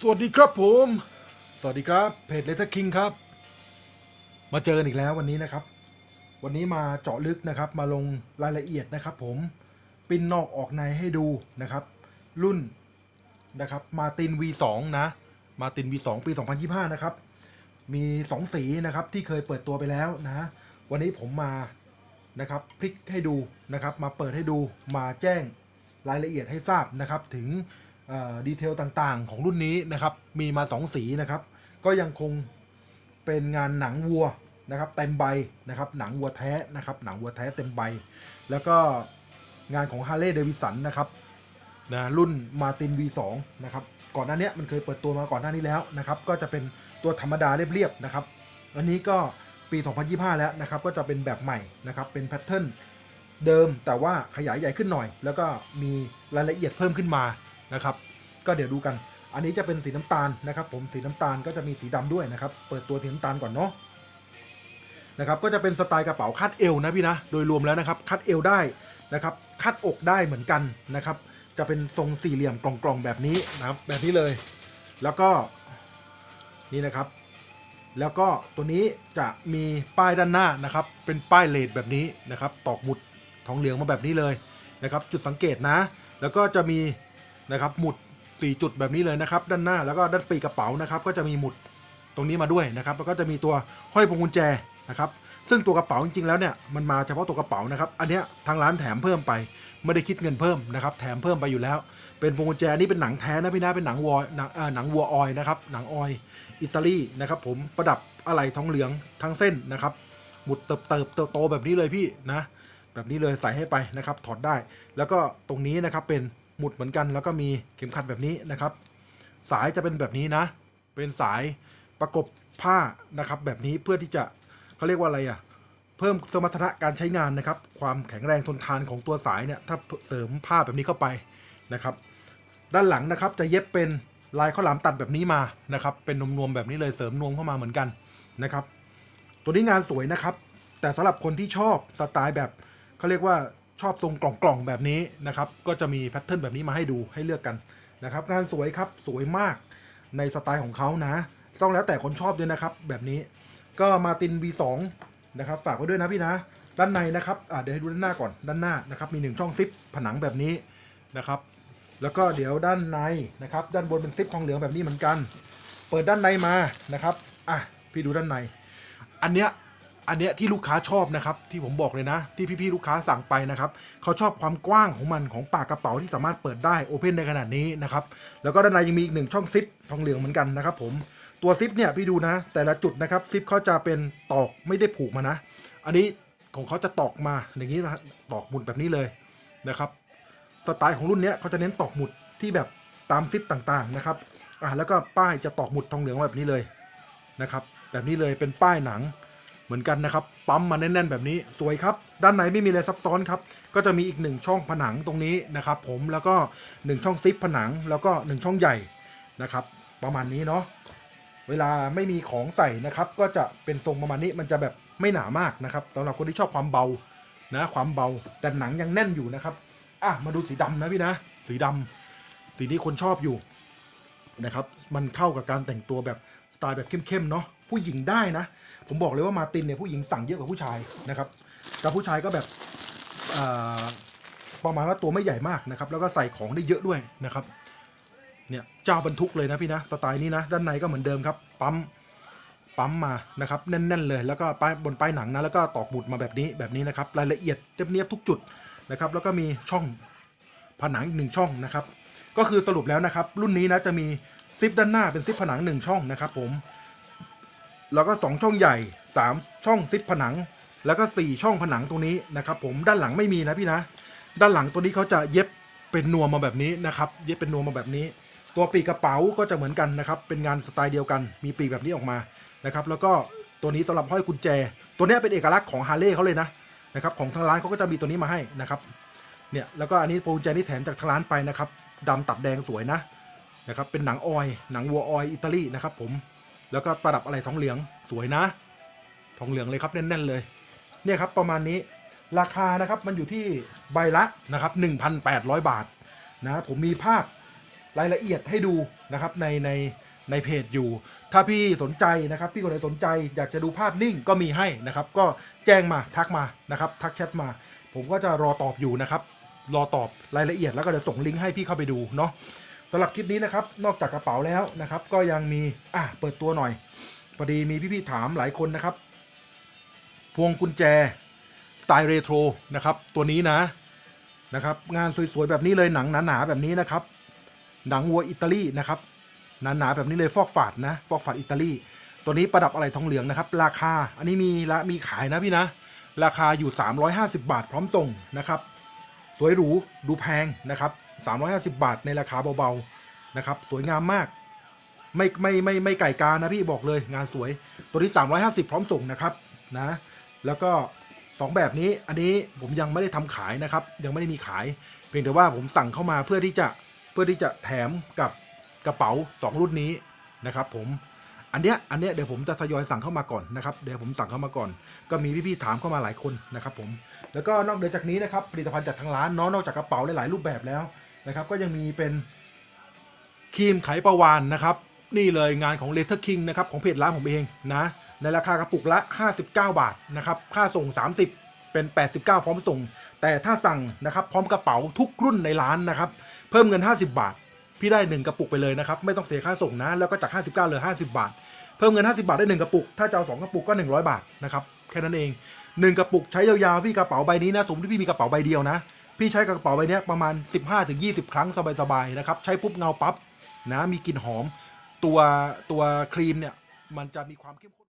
สวัสดีครับผม สวัสดีครับเพจเลต t คิงครับ มาเจอกันอีกแล้ววันนี้นะครับ วันนี้มาเจาะลึกนะครับ มาลงรายละเอียดนะครับผม ปิ้นนอกออกในให้ดูนะครับ รุ่นนะครับมาติน V2 นะมาติน V2 ปี 2025 นะครับ มี 2 สีนะครับที่เคยเปิดตัวไปแล้วนะ วันนี้ผมมานะครับพลิกให้ดูนะครับ มาเปิดให้ดูมาแจ้งรายละเอียดให้ทราบนะครับถึง ดีเทลต่างๆ ของรุ่นนี้นะครับ มีมา 2 สีนะครับ ก็ยังคงเป็นงานหนังวัวนะครับเต็มใบนะครับหนังวัวแท้นะครับหนังวัวแท้เต็มใบ แล้วก็งานของ Harley Davidson นะครับนะรุ่น Martin V2 นะครับก่อนหน้านี้มันเคยเปิดตัวมาก่อนหน้านี้แล้วนะครับก็จะเป็นตัวธรรมดาเรียบๆนะครับอันนี้ก็ปี 2025 แล้วนะครับก็จะเป็นแบบใหม่นะครับเป็นแพทเทิร์นเดิมแต่ว่าขยายใหญ่ขึ้นหน่อย แล้วก็มีรายละเอียดเพิ่มขึ้นมา นะครับ ก็เดี๋ยวดูกัน อันนี้จะเป็นสีน้ำตาลนะครับ ผมสีน้ำตาลก็จะมีสีดำด้วยนะครับ เปิดตัวสีน้ำตาลก่อนเนาะนะครับ ก็จะเป็นสไตล์กระเป๋าคาดเอวนะพี่นะ โดยรวมแล้วนะครับคาดเอวได้นะครับคาดอกได้เหมือนกันนะครับ จะเป็นทรงสี่เหลี่ยมกล่องๆแบบนี้นะครับ แบบนี้เลย แล้วก็นี่นะครับ แล้วก็ตัวนี้จะมีป้ายด้านหน้านะครับ เป็นป้ายเลดแบบนี้นะครับ ตอกหมุดทองเหลืองมาแบบนี้เลยนะครับ จุดสังเกตนะ แล้วก็จะมี นะครับหมุด 4 จุดแบบนี้เลยนะครับ ด้านหน้าแล้วก็ด้านปีกกระเป๋านะครับ ก็จะมีหมุดตรงนี้มาด้วยนะครับ แล้วก็จะมีตัวห้อยพวงกุญแจนะครับ ซึ่งตัวกระเป๋าจริงๆแล้วเนี่ยมันมาเฉพาะตัวกระเป๋านะครับ อันเนี้ยทางร้านแถมเพิ่มไป ไม่ได้คิดเงินเพิ่มนะครับ แถมเพิ่มไปอยู่แล้ว เป็นพวงกุญแจนี่เป็นหนังแท้นะพี่นะเป็นหนังวอหนังหนังวัวออยนะครับหนังออยอิตาลีนะครับ ผมประดับอะไหล่ทองเหลืองทั้งเส้นนะครับหมุดเติบเติบโตแบบนี้เลยพี่นะแบบนี้เลยใส่ให้ไปนะครับ ถอดได้ แล้วก็ตรงนี้นะครับเป็น หมุดเหมือนกันแล้วก็มีเข็มขัดแบบนี้นะครับ สายจะเป็นแบบนี้นะ เป็นสายประกบผ้านะครับ แบบนี้เพื่อที่จะเขาเรียกว่าอะไรอะ่ะเพิ่มสมรรถนะการใช้งานนะครับ ความแข็งแรงทนทานของตัวสายเนี่ยถ้าเสริมผ้าแบบนี้เข้าไปนะครับ ด้านหลังนะครับจะเย็บเป็นลายข้าวหลามตัดแบบนี้มานะครับ เป็นนวมๆแบบนี้เลยเสริมนวมเข้ามาเหมือนกันนะครับ ตัวนี้งานสวยนะครับ แต่สำหรับคนที่ชอบสไตล์แบบเขาเรียกว่า ชอบทรงกล่องๆแบบนี้นะครับ ก็จะมีแพทเทิร์นแบบนี้มาให้ดูให้เลือกกันนะครับ งานสวยครับสวยมากในสไตล์ของเขานะต้องแล้วแต่คนชอบด้วยนะครับ แบบนี้ก็มาติน V2 นะครับ ฝากไว้ด้วยนะพี่นะ ด้านในนะครับอ่าเดี๋ยวให้ดูด้านหน้าก่อนด้านหน้านะครับ มีหนึ่งช่องซิปผนังแบบนี้นะครับ แล้วก็เดี๋ยวด้านในนะครับ ด้านบนเป็นซิปทองเหลืองแบบนี้เหมือนกัน เปิดด้านในมานะครับอะพี่ดูด้านใน อันเนี้ย อันเนี้ยที่ลูกค้าชอบนะครับ ที่ผมบอกเลยนะ ที่พี่ๆลูกค้าสั่งไปนะครับเขาชอบความกว้างของมันของปากกระเป๋าที่สามารถเปิดได้โอเพนได้ขนาดนี้นะครับแล้วก็ด้านในยังมีอีกหนึ่งช่องซิปทองเหลืองเหมือนกันนะครับผมตัวซิปเนี่ยพี่ดูนะ แต่ละจุดนะครับซิปเขาจะเป็นตอกไม่ได้ผูกมานะ อันนี้ของเขาจะตอกมาอย่างนี้นะตอกหมุดแบบนี้เลยนะครับ สไตล์ของรุ่นเนี้ยเขาจะเน้นตอกหมุดที่แบบตามซิปต่างๆนะครับอะแล้วก็ป้ายจะตอกหมุดทองเหลืองแบบนี้เลยนะครับ แบบนี้เลยเป็นป้ายหนัง เหมือนกันนะครับ ปั๊มมาแน่นๆแบบนี้สวยครับ ด้านในไม่มีอะไรซับซ้อนครับ ก็จะมีอีกหนึ่งช่องผนังตรงนี้นะครับ ผมแล้วก็หนึ่งช่องซิปผนังแล้วก็หนึ่งช่องใหญ่นะครับ ประมาณนี้เนาะเวลาไม่มีของใส่นะครับ ก็จะเป็นทรงประมาณนี้มันจะแบบไม่หนามากนะครับสำหรับคนที่ชอบความเบานะความเบาแต่หนังยังแน่นอยู่นะครับอะมาดูสีดำนะพี่นะ สีดำสีนี้คนชอบอยู่นะครับ มันเข้ากับการแต่งตัวแบบ สไตล์แบบเข้มๆเนาะผู้หญิงได้นะ ผมบอกเลยว่ามาตินเนี่ยผู้หญิงสั่งเยอะกว่าผู้ชายนะครับแต่ผู้ชายก็แบบประมาณว่าตัวไม่ใหญ่มากนะครับ แล้วก็ใส่ของได้เยอะด้วยนะครับเนี่ยเจ้าบรรทุกเลยนะพี่นะสไตล์นี้นะ ด้านในก็เหมือนเดิมครับ ปั๊มปั๊มมานะครับแน่น ๆ เลยแล้วก็ป้ายบนป้ายหนังนะแล้วก็ตอกหมุดมาแบบนี้แบบนี้นะครับ รายละเอียดเรียบๆทุกจุดนะครับ แล้วก็มีช่องผนังอีกหนึ่งช่องนะครับ ก็คือสรุปแล้วนะครับ รุ่นนี้นะจะมี ซิปด้านหน้าเป็นซิปผนังหนึ่งช่องนะครับผม แล้วก็สองช่องใหญ่สามช่องซิปผนัง แล้วก็สี่ช่องผนังตรงนี้นะครับผมด้านหลังไม่มีนะพี่นะ ด้านหลังตัวนี้เขาจะเย็บเป็นนวมมาแบบนี้นะครับ เย็บเป็นนวมมาแบบนี้ ตัวปีกกระเป๋าก็จะเหมือนกันนะครับ เป็นงานสไตล์เดียวกัน มีปีกแบบนี้ออกมานะครับ แล้วก็ตัวนี้สำหรับห้อยกุญแจ ตัวนี้เป็นเอกลักษณ์ของฮาร์เลย์เขาเลยนะนะครับ ของทางร้านเขาก็จะมีตัวนี้มาให้นะครับ เนี่ย แล้วก็อันนี้พวงกุญแจนี่แถมจากทางร้านไปนะครับดำตัดแดงสวยนะ นะครับเป็นหนังออยหนังวัวออยอิตาลีนะครับผมแล้วก็ประดับอะไรทองเหลืองสวยนะ ทองเหลืองเลยครับแน่นๆเลยเนี่ยครับประมาณนี้ราคานะครับมันอยู่ที่ใบละนะครับ1,800 บาทนะผมมีภาพรายละเอียดให้ดูนะครับในในในเพจอยู่ ถ้าพี่สนใจนะครับพี่คนไหนสนใจ อยากจะดูภาพนิ่งก็มีให้นะครับ ก็แจ้งมาทักมานะครับ ทักแชทมา ผมก็จะรอตอบอยู่นะครับ รอตอบรายละเอียดแล้วก็เดี๋ยวส่งลิงก์ให้พี่เข้าไปดูเนาะ สำหรับคลิปนี้นะครับ นอกจากกระเป๋าแล้วนะครับ ก็ยังมีอะเปิดตัวหน่อยพอดีมีพี่ๆถามหลายคนนะครับ พวงกุญแจสไตล์เรโทรนะครับตัวนี้นะนะครับงานสวยๆแบบนี้เลยหนังหนาๆแบบนี้นะครับ หนังวัวอิตาลีนะครับหนาๆแบบนี้เลยฟอกฝาดนะฟอกฝาดอิตาลีตัวนี้ประดับอะไรทองเหลืองนะครับ ราคาอันนี้มีละมีขายนะพี่นะ ราคาอยู่ 350 บาทพร้อมส่งนะครับ สวยหรูดูแพงนะครับ 350 บาทในราคาเบาๆนะครับสวยงามมาก ไม่ไม่ไม่ไม่ไก่กานะพี่บอกเลยงานสวยตัวนี้ 350 พร้อมส่งนะครับนะแล้วก็ 2 แบบนี้อันนี้ผมยังไม่ได้ทำขายนะครับ ยังไม่ได้มีขาย เพียงแต่ว่าผมสั่งเข้ามาเพื่อที่จะเพื่อที่จะแถมกับกระเป๋า 2 รุ่นนี้นะครับผมอันเนี้ยอันเนี้ยเดี๋ยวผมจะทยอยสั่งเข้ามาก่อนนะครับเดี๋ยวผมสั่งเข้ามาก่อน ก็มีพี่ๆถามเข้ามาหลายคนนะครับผมแล้วก็นอกเหนือจากนี้นะครับผลิตภัณฑ์จากทางร้านเนาะนอกจากกระเป๋าหลายๆรูปแบบแล้ว นะครับก็ยังมีเป็นครีมไขประวานนะครับ นี่เลยงานของ l e t t e r King นะครับของเพจร้านผมเองนะในราคากระปุกละ 59 บาทนะครับค่าส่ง 30 เป็น 89 พร้อมส่ง แต่ถ้าสั่งนะครับพร้อมกระเป๋าทุกรุ่นในร้านนะครับเพิ่มเงิน 50 บาท พี่ได้ 1 กระปุกไปเลยนะครับไม่ต้องเสียค่าส่งนะแล้วก็จาก 59เหลือ 50 บาท เพิ่มเงิน 50 บาทได้ 1 กระปุก ถ้าจะเอา2กระปุกก็ 100 บาทนะครับแค่นั้นเอง 1 กระปุกใช้ยาวๆพี่กระเป๋าใบนี้นะสมมติพี่มีกระเป๋าใบเดียวนะ พี่ใช้กระเป๋าใบนี้ประมาณ 15-20 ครั้งสบายๆนะครับ ใช้ปุ๊บเงาปั๊บนะมีกลิ่นหอม ตัวตัวครีมเนี่ยมันจะมีความเข้มข้น